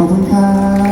ขอบคุณครับ